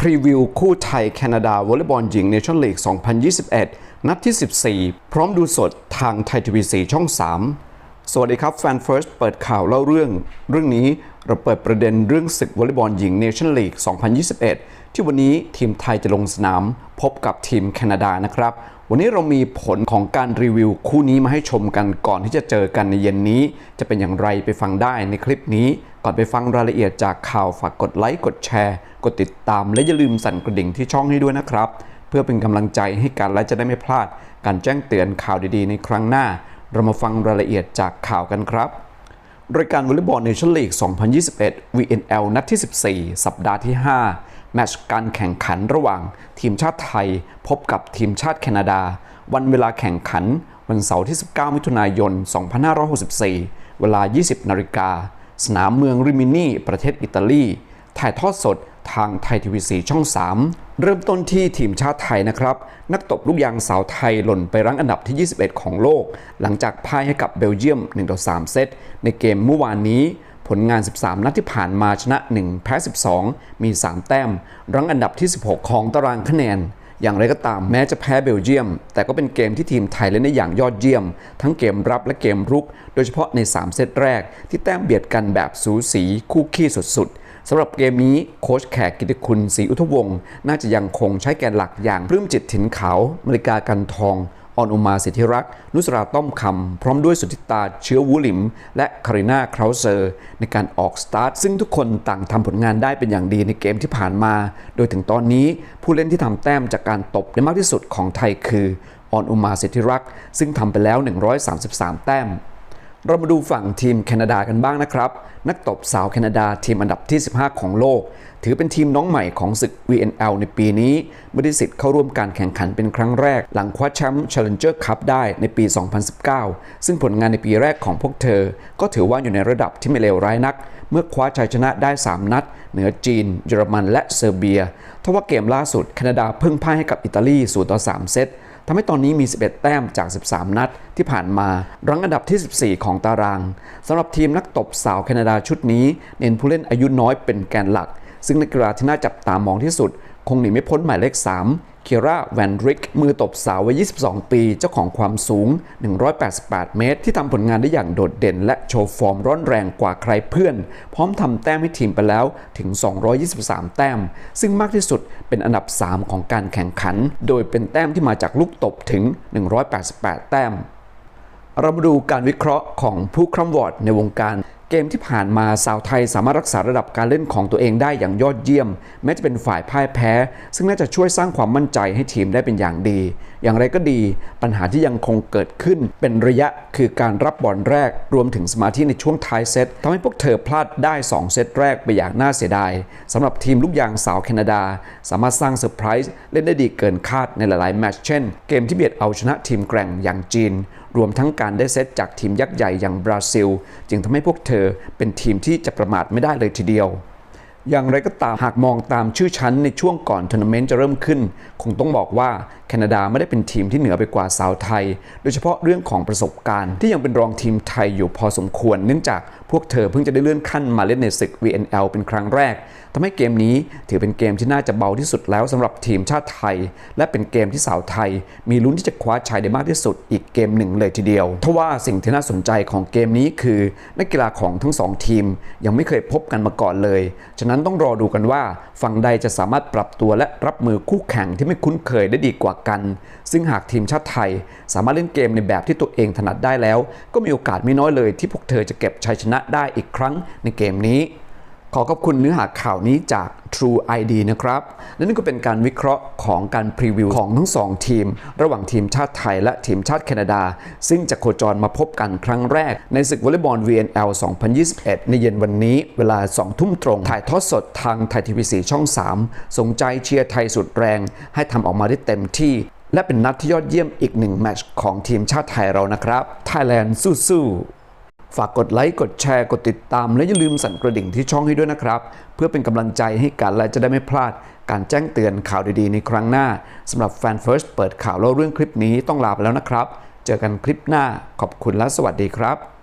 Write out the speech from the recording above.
พรีวิวคู่ไทยแคนาดาวอลเลย์บอลหญิงเนชั่นลีก 2021 นัดที่ 14 พร้อมดูสดทางไทยทีวีสีช่อง 3 สวัสดีครับแฟนเฟิร์สเปิดข่าวเล่าเรื่อง เรื่องนี้เราเปิดประเด็นเรื่องศึกวอลเลย์บอลหญิงเนชั่นลีก 2021 ที่วันนี้ทีมไทยจะลงสนาม พบกับทีมแคนาดานะครับ วันนี้เรามีผลของการรีวิวคู่นี้มาให้ชมกันก่อนที่จะเจอกันในเย็นนี้ จะเป็นอย่างไรไปฟังได้ในคลิปนี้ ก่อนไปฟังรายละเอียดจากข่าวฝากกดไลค์กดแชร์ กดติดตามและอย่าลืมสั่นกระดิ่งที่ช่องให้ด้วยนะครับ เพื่อเป็นกำลังใจให้กันและจะได้ไม่พลาด การแจ้งเตือนข่าวดีๆ ในครั้งหน้า เรามาฟังรายละเอียดจากข่าวกันครับรายการวอลเลย์บอลเนชั่นลีก 2021 VNL นัดที่ 14 สัปดาห์ที่ 5 แมตช์การแข่งขันระหว่างทีมชาติไทย พบกับทีมชาติแคนาดา วันเวลาแข่งขัน วันเสาร์ที่ 19 มิถุนายน 2564 เวลา 20 นาฬิกา สนามเมืองริมินี ประเทศอิตาลี ถ่ายทอดสดทางไทยทีวีสีช่อง 3 เริ่มต้นที่ทีมชาติไทยนะครับ นักตบลูกยางสาวไทยหล่นไปรั้งอันดับที่ 21 ของโลก หลังจากพ่ายให้กับเบลเยียม1-3เซตในเกมเมื่อวานนี้ ผลงาน 13 นัดที่ผ่านมาชนะ 1 แพ้ 12 มี 3 แต้ม รั้งอันดับที่ 16 ของตารางคะแนน อย่างไรก็ตามแม้จะแพ้เบลเยียม แต่ก็เป็นเกมที่ทีมไทยเล่นได้อย่างยอดเยี่ยม ทั้งเกมรับและเกมรุก โดยเฉพาะใน 3 เซตแรกที่แต้มเบียดกันแบบสูสีคู่ขี้สุดๆ สำหรับเกมนี้โค้ชแขกกิติคุณศรีอุทวงศ์น่าจะยังคงใช้แกนหลักอย่างปลื้มจิตถิ่นขาวมริกากันทองออนอุมาสิทธิรักษ์นุสราต้อมคำ พร้อมด้วยสุทธิตาเชื้อวูหลิม และคารินาคราวเซอร์ ในการออกสตาร์ท ซึ่งทุกคนต่างทำผลงานได้เป็นอย่างดีในเกมที่ผ่านมา โดยถึงตอนนี้ผู้เล่นที่ทำแต้มจากการตบได้มากที่สุดของไทยคือออนอุมาสิทธิรักษ์ซึ่งทำไปแล้ว 133 แต้ม เรามาดูฝั่งทีมแคนาดากันบ้างนะครับ นักตบสาวแคนาดาทีมอันดับที่ 15 ของโลก ถือเป็นทีมน้องใหม่ของศึก VNL ในปีนี้มื่ได้สิทธิ์เข้าร่วมการแข่งขันเป็นครั้งแรก หลังคว้าแชมป์ Challenger Cup ได้ในปี 2019 ซึ่งผลงานในปีแรกของพวกเธอ ก็ถือว่าอยู่ในระดับที่ไม่เลวร้ายนัก เมื่อคว้าชัยชนะได้ 3 นัด เหนือจีน เยอรมันและเซอร์เบีย ทว่าเกมล่าสุดแคนาดาเพิ่งพ่ายให้กับอิตาลี0ต่อ3 เซตทำให้ตอนนี้มี 11 แต้มจาก 13 นัดที่ผ่านมา รั้งอันดับที่ 14 ของตารางสำหรับทีมนักตบสาวแคนาดาชุดนี้ เน้นผู้เล่นอายุน้อยเป็นแกนหลัก ซึ่งนักกีฬาที่น่าจับตามองที่สุด คงหนีไม่พ้นหมายเลข 3 เคียร่าแวนริกมือตบสาววัย 22 ปี เจ้าของความสูง 188 เมตร ที่ทำผลงานได้อย่างโดดเด่น และโชว์ฟอร์มร้อนแรงกว่าใครเพื่อน พร้อมทำแต้มให้ทีมไปแล้วถึง 223 แต้ม ซึ่งมากที่สุดเป็นอันดับ 3 ของการแข่งขัน โดยเป็นแต้มที่มาจากลูกตบถึง 188 แต้ม เรามาดูการวิเคราะห์ของผู้คร่ำวอร์ดในวงการ เกมที่ผ่านมาสาวไทยสามารถรักษาระดับการเล่นของตัวเองได้อย่างยอดเยี่ยม แม้จะเป็นฝ่ายพ่ายแพ้ ซึ่งน่าจะช่วยสร้างความมั่นใจให้ทีมได้เป็นอย่างดี อย่างไรก็ดี ปัญหาที่ยังคงเกิดขึ้น เป็นระยะคือการรับบอลแรกรวมถึงสมาธิในช่วงท้ายเซตทำให้พวกเธอพลาดได้ 2 เซตแรกไปอย่างน่าเสียดายสำหรับทีมลูกยางสาวแคนาดา สามารถสร้างเซอร์ไพรส์เล่นได้ดีเกินคาดในหลายๆแมตช์เช่น เกมที่เบียดเอาชนะทีมแกร่งอย่างจีน รวมทั้งการได้เซตจากทีมยักษ์ใหญ่อย่างบราซิล จึงทำให้พวกเธอเป็นทีมที่จะประมาทไม่ได้เลยทีเดียว อย่างไรก็ตามหากมองตามชื่อชั้นในช่วงก่อนทัวร์นาเมนต์จะเริ่มขึ้น คงต้องบอกว่าแคนาดาไม่ได้เป็นทีมที่เหนือไปกว่าสาวไทย โดยเฉพาะเรื่องของประสบการณ์ที่ยังเป็นรองทีมไทยอยู่พอสมควร เนื่องจากพวกเธอเพิ่งจะได้เลื่อนขั้นมาเล่นในศึก VNL เป็นครั้งแรกทำให้เกมนี้ถือเป็นเกมที่น่าจะเบาที่สุดแล้วสำหรับทีมชาติไทย และเป็นเกมที่สาวไทย มีลุ้นที่จะคว้าชัยได้มากที่สุดอีกเกมหนึ่งเลยทีเดียวทว่าสิ่งที่น่าสนใจของเกมนี้คือ นักกีฬาของทั้งสองทีม ยังไม่เคยพบกันมาก่อนเลย ฉะนั้นต้องรอดูกันว่าฝั่งใดจะสามารถปรับตัวและรับมือคู่แข่งที่ไม่คุ้นเคยได้ดีกว่ากัน ซึ่งหากทีมชาติไทย สามารถเล่นเกมในแบบที่ตัวเองถนัดได้แล้ว ก็มีโอกาสไม่น้อยเลยที่พวกเธอจะเก็บชัยชนะได้อีกครั้งในเกมนี้ ขอขอบคุณเนื้อหาข่าวนี้จาก True ID นะครับ และนี่ก็เป็นการวิเคราะห์ของการพรีวิวของทั้งสองทีม ระหว่างทีมชาติไทยและทีมชาติแคนาดา ซึ่งจะโคจรมาพบกันครั้งแรก ในศึกวอลเลย์บอล VNL 2021 ในเย็นวันนี้เวลา 2 ทุ่มตรง ถ่ายทอดสดทางไทยทีวีสีช่อง 3สนใจเชียร์ไทยสุดแรง ให้ทำออกมาได้เต็มที่ และเป็นนัดที่ยอดเยี่ยมอีกหนึ่งแมตช์ของทีมชาติไทยเรานะครับ Thailand สู้ๆ ฝากกดไลค์ กดแชร์ กดติดตาม และอย่าลืมสั่นกระดิ่งที่ช่องให้ด้วยนะครับ เพื่อเป็นกำลังใจให้กันและจะได้ไม่พลาด การแจ้งเตือนข่าวดีๆ ในครั้งหน้าสำหรับแฟน First เปิดข่าวเล่าเรื่องคลิปนี้ต้องลาไปแล้วนะครับ เจอกันคลิปหน้าขอบคุณและสวัสดีครับ